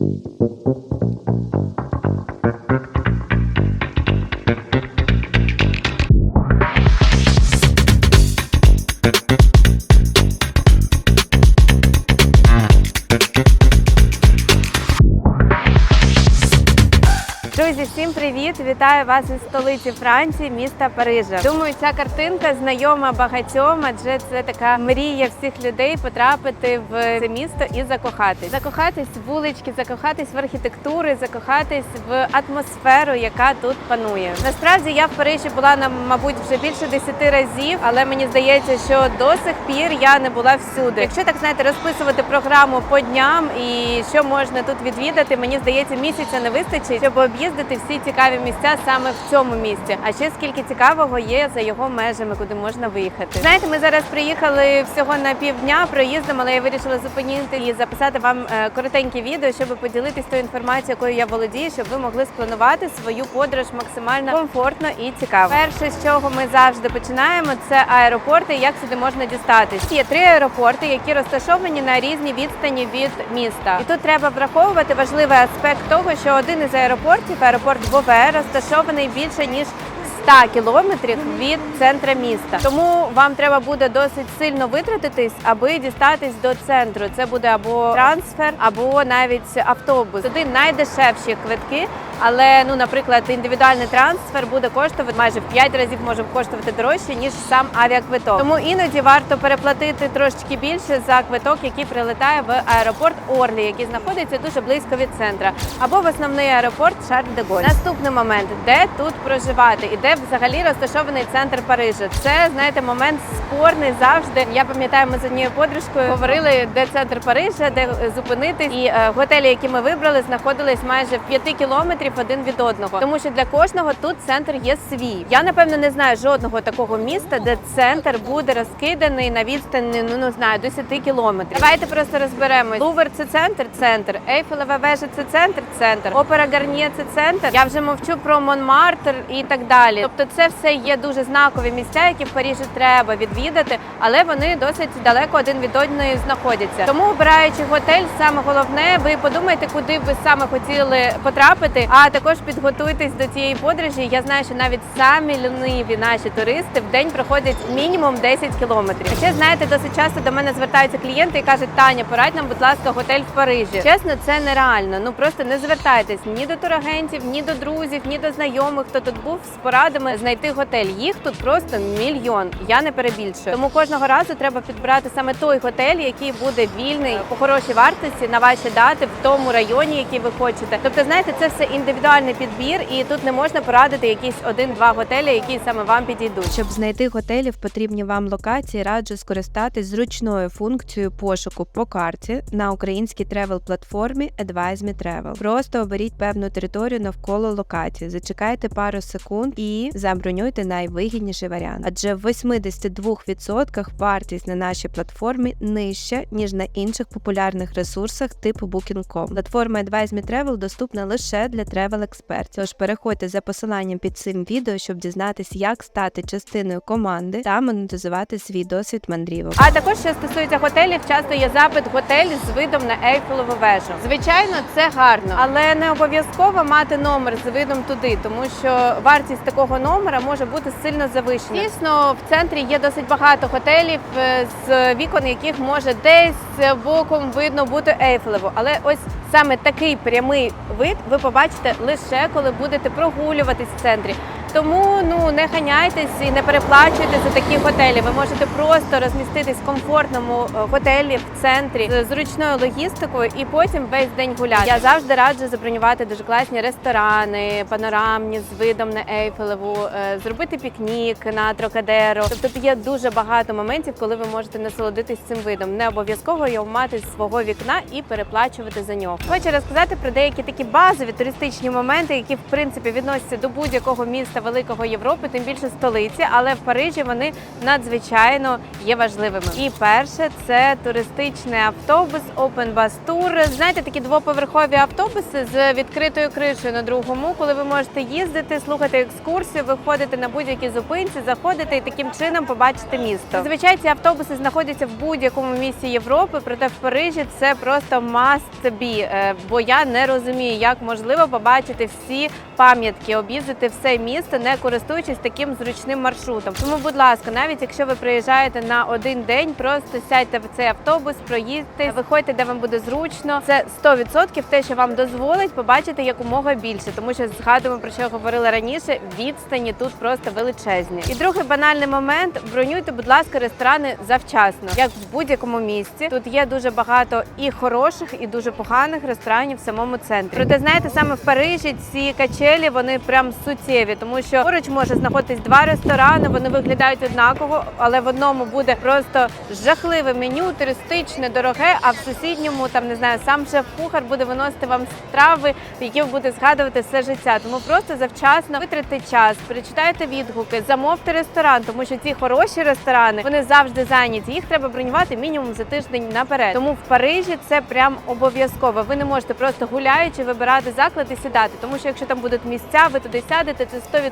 Thank you. Вітаю вас із столиці Франції, міста Парижа. Думаю, ця картинка знайома багатьом, адже це така мрія всіх людей потрапити в це місто і закохатись. Закохатись в вулички, закохатись в архітектури, закохатись в атмосферу, яка тут панує. Насправді я в Парижі була мабуть вже більше 10 разів, але мені здається, що до сих пір я не була всюди. Якщо так знаєте, розписувати програму по дням і що можна тут відвідати, мені здається, місяця не вистачить, щоб об'їздити всі цікаві місця саме в цьому місці. А ще скільки цікавого є за його межами, куди можна виїхати. Знаєте, ми зараз приїхали всього на півдня проїздом, але я вирішила зупинити і записати вам е, коротеньке відео, щоб поділитися тою інформацією, якою я володію, щоб ви могли спланувати свою подорож максимально комфортно і цікаво. Перше, з чого ми завжди починаємо, це аеропорти. Як сюди можна дістатись? Є три аеропорти, які розташовані на різній відстані від міста. І тут треба враховувати важливий аспект того, що один із аеропортів, аеропорт Бове, розташований більше ніж 100 кілометрів від центра міста. Тому вам треба буде досить сильно витратитись, аби дістатись до центру. Це буде або трансфер, або навіть автобус. Туди найдешевші квитки. Але ну, наприклад, індивідуальний трансфер буде коштувати майже в 5 разів може коштувати дорожче ніж сам авіаквиток. Тому іноді варто переплатити трошечки більше за квиток, який прилетає в аеропорт Орлі, який знаходиться дуже близько від центра, або в основний аеропорт Шарль де Голь. Наступний момент, де тут проживати і де взагалі розташований центр Парижа. Це знаєте момент спорний завжди. Я пам'ятаю, ми з однією подружкою говорили, де центр Парижа, де зупинитись. І е, готелі, які ми вибрали, знаходились майже в 5 кілометрів один від одного. Тому що для кожного тут центр є свій. Я напевно не знаю жодного такого міста, де центр буде розкиданий на відстані, ну не знаю, 10 кілометрів. Давайте просто розберемось. Лувр це центр, центр. Ейфелева вежа це центр, центр. Опера Гарніє це центр. Я вже мовчу про Монмартр і так далі. Тобто, це все є дуже знакові місця, які в Парижі треба відвідати, але вони досить далеко один від одної знаходяться. Тому обираючи готель, саме головне, ви подумайте, куди б ви саме хотіли потрапити. А також підготуйтесь до цієї подорожі. Я знаю, що навіть самі ліниві наші туристи в день проходять мінімум 10 кілометрів. А ще знаєте, досить часто до мене звертаються клієнти і кажуть, Таня, порадь нам, будь ласка, готель в Парижі. Чесно, це нереально. Ну просто не звертайтесь ні до турагентів, ні до друзів, ні до знайомих, хто тут був з порадами знайти готель. Їх тут просто мільйон. Я не перебільшую. Тому кожного разу треба підбирати саме той готель, який буде вільний по хорошій вартості на ваші дати в тому районі, який ви хочете. Тобто, знаєте, це все індивідуальний підбір, і тут не можна порадити якісь один-два готелі, які саме вам підійдуть. Щоб знайти готелі в потрібній вам локації, раджу скористатись зручною функцією пошуку по карті на українській тревел платформі Advise Me Travel. Просто оберіть певну територію навколо локації, зачекайте пару секунд і забронюйте найвигідніший варіант. Адже в 82% вартість на нашій платформі нижча ніж на інших популярних ресурсах типу Booking.com. Платформа Advise Me Travel доступна лише для travel експертів. Тож переходьте за посиланням під цим відео, щоб дізнатися, як стати частиною команди та монетизувати свій досвід мандрівок. А також що стосується готелів, часто є запит готель з видом на Ейфелеву вежу. Звичайно, це гарно, але не обов'язково мати номер з видом туди, тому що вартість такого номера може бути сильно завищена. Дійсно, в центрі є досить багато готелів, е, з вікон яких може десь боком видно бути Ейфелеву. Але ось саме такий прямий вид ви побачите лише коли будете прогулюватись в центрі. Тому ну не ханяйтесь і не переплачуйте за такі готелі. Ви можете просто розміститись в комфортному е, готелі в центрі з зручною логістикою і потім весь день гуляти. Я завжди раджу забронювати дуже класні ресторани, панорамні з видом на Ейфелеву, е, зробити пікнік на Трокадеро. Тобто є дуже багато моментів, коли ви можете насолодитись цим видом. Не обов'язково його мати з свого вікна і переплачувати за нього. Хочу розказати про деякі такі базові туристичні моменти, які в принципі відносяться до будь-якого міста міста великого Європи, тим більше столиці, але в Парижі вони надзвичайно є важливими. І перше це туристичний автобус Open Bus Tour. Знаєте, такі двоповерхові автобуси з відкритою кришею на другому, коли ви можете їздити, слухати екскурсію, виходити на будь-які зупинці, заходити і таким чином побачити місто. Зазвичай ці автобуси знаходяться в будь-якому місті Європи, проте в Парижі це просто must be, е, бо я не розумію, як можливо побачити всі пам'ятки, об'їздити все місто, не користуючись таким зручним маршрутом. Тому, будь ласка, навіть якщо ви приїжджаєте на один день, просто сядьте в цей автобус, проїдьте, виходьте, де вам буде зручно. Це 100% те, що вам дозволить побачити якомога більше, тому що згадуємо про що я говорила раніше. Відстані тут просто величезні. І другий банальний момент: бронюйте, будь ласка, ресторани завчасно, як в будь-якому місці. Тут є дуже багато і хороших, і дуже поганих ресторанів в самому центрі. Проте знаєте, саме в Парижі ці качелі вони прям суттєві, тому що поруч може знаходитись два ресторани. Вони виглядають однаково, але в одному буде просто жахливе меню, туристичне, дороге. А в сусідньому там не знаю, сам шеф-кухар буде виносити вам страви, які ви будете згадувати все життя. Тому просто завчасно витратьте час, перечитайте відгуки, замовте ресторан, тому що ці хороші ресторани вони завжди зайняті. Їх треба бронювати мінімум за тиждень наперед. Тому в Парижі це прям обов'язково. Ви не можете просто гуляючи вибирати заклад і сідати, тому що якщо там будуть місця, ви туди сядете, це 100%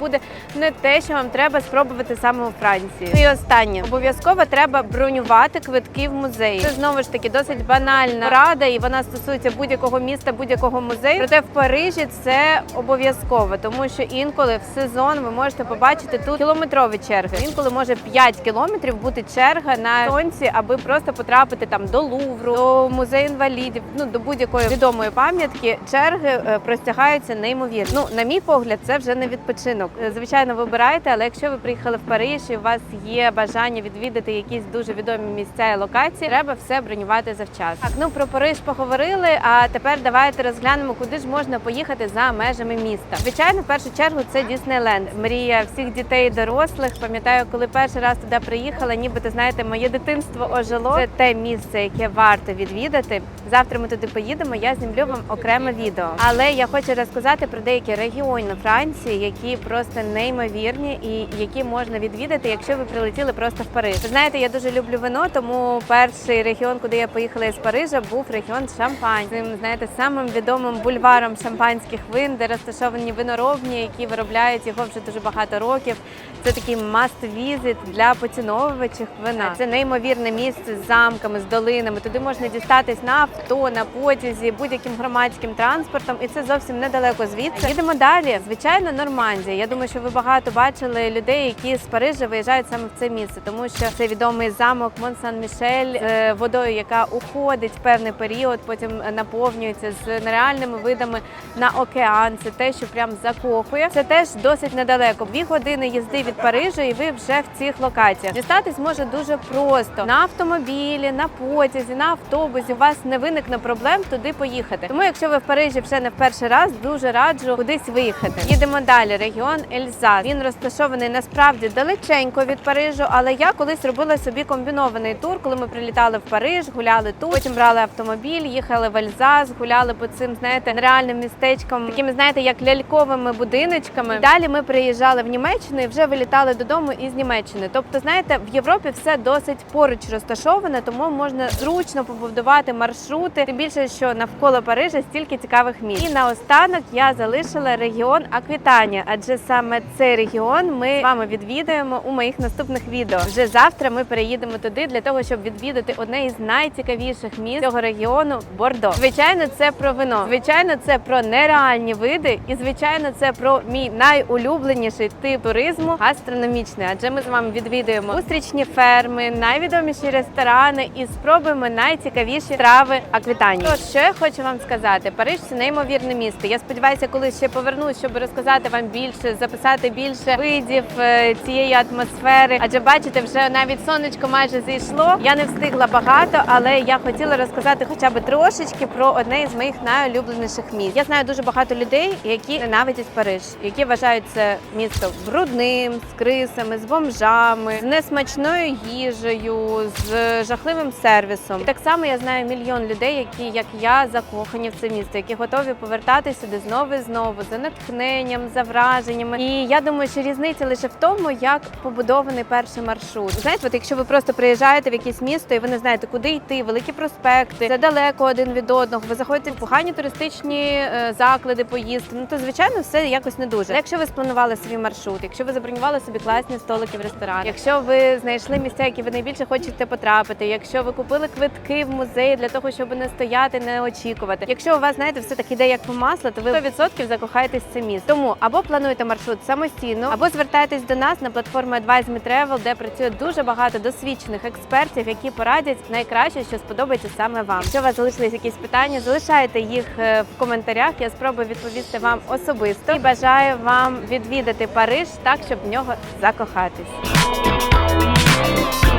буде не те, що вам треба спробувати саме у Франції. І останнє обов'язково треба бронювати квитки в музеї. Це знову ж таки досить банальна рада, і вона стосується будь-якого міста, будь-якого музею. Проте в Парижі це обов'язково, тому що інколи в сезон ви можете побачити тут кілометрові черги. Інколи може 5 кілометрів бути черга на сонці, аби просто потрапити там до Лувру, до музею інвалідів, ну до будь-якої відомої пам'ятки. Черги е, простягаються неймовірно. Ну, на мій погляд, це вже не відпочинок. Е, Звичайно, вибирайте, але якщо ви приїхали в Париж і у вас є бажання відвідати якісь дуже відомі місця і локації, треба все бронювати завчасно. Так, ну про Париж поговорили. А тепер давайте розглянемо, куди ж можна поїхати за межами міста. Звичайно, в першу чергу це Діснейленд. Мрія всіх дітей і дорослих. Пам'ятаю, коли перший раз туди приїхала, нібито знаєте, моє дитинство ожило. Це те місце, яке варто відвідати. Завтра ми туди поїдемо. Я знімлю вам окреме відео. Але я хочу розказати про деякі регіони Франції, які просто неймовірні і які можна відвідати, якщо ви прилетіли просто в Париж. Знаєте, я дуже люблю вино, тому перший регіон, куди я поїхала із Парижа, був регіон Шампань. Цим знаєте, самим відомим бульваром шампанських вин, де розташовані виноробні, які виробляють його вже дуже багато років. Це такий visit для поціновувачів вина. Це неймовірне місце з замками, з долинами. Туди можна дістатись на авто, на потязі, будь-яким громадським транспортом, і це зовсім недалеко звідси. Їдемо далі. Звичайно, Нормандія. Я думаю, що ви багато бачили людей, які з Парижа виїжджають саме в це місце, тому що це відомий замок Мон-Сан-Мішель з водою, яка уходить в певний період, потім наповнюється з нереальними видами на океан. Це те, що прям закохує. Це теж досить недалеко. Дві години їзди від Парижа, і ви вже в цих локаціях. Дістатись може дуже просто на автомобілі, на потязі, на автобусі. У вас не виникне проблем туди поїхати. Тому, якщо ви в Парижі вже не в перший раз, дуже раджу кудись виїхати. Їдемо далі. Регіон Ельзас. Він розташований насправді далеченько від Парижу, але я колись робила собі комбінований тур, коли ми прилітали в Париж, гуляли тут, потім брали автомобіль, їхали в Ельзас, гуляли по цим, знаєте, нереальним містечкам, такими, знаєте, як ляльковими будиночками. Далі ми приїжджали в Німеччину і вже вилітали додому із Німеччини. Тобто, знаєте, в Європі все досить поруч розташоване, тому можна зручно побудувати маршрути. Тим більше, що навколо Парижа стільки цікавих місць. І наостанок я залишила регіон Аквітанія, адже саме цей регіон ми з вами відвідаємо у моїх наступних відео. Вже завтра ми переїдемо туди для того, щоб відвідати одне із найцікавіших міст цього регіону Бордо. Звичайно, це про вино. Звичайно, це про нереальні види, і звичайно, це про мій найулюбленіший тип туризму гастрономічний. Адже ми з вами відвідуємо устрічні ферми, найвідоміші ресторани і спробуємо найцікавіші страви Аквітанії. Тож, що я хочу вам сказати, Париж це неймовірне місто. Я сподіваюся, коли ще повернусь, щоб розказати вам більше, записати більше видів е, цієї атмосфери. Адже бачите, вже навіть сонечко майже зійшло. Я не встигла багато, але я хотіла розказати хоча б трошечки про одне із моїх найулюбленіших міст. Я знаю дуже багато людей, які ненавидять Париж, які вважають це місто брудним, з крисами, з бомжами, з несмачною їжею, з жахливим сервісом. І так само я знаю мільйон людей, які, як я, закохані в це місто, які готові повертатися сюди знову і знову за натхненням, за враженнями. І я думаю, що різниця лише в тому, як побудований перший маршрут. Знаєте, от якщо ви просто приїжджаєте в якесь місто і ви не знаєте, куди йти, великі проспекти, це далеко один від одного. Ви заходите в погані туристичні е, заклади поїсти. Ну то звичайно все якось не дуже. Але Якщо ви спланували свій маршрут, якщо ви забронювали собі класні столики в ресторанах, якщо ви знайшли місця, які ви найбільше хочете потрапити, якщо ви купили квитки в музей для того, щоб не стояти, не очікувати. Якщо у вас знаєте, все так іде як по маслу, то ви 100% закохаєтесь в це місто. Тому або плануйте маршрут самостійно, або звертайтесь до нас на платформу Advise Me Travel, де працює дуже багато досвідчених експертів, які порадять найкраще, що сподобається саме вам. Якщо у вас залишились якісь питання, залишайте їх е, в коментарях. Я спробую відповісти вам особисто і бажаю вам відвідати Париж так, щоб в нього закохатись.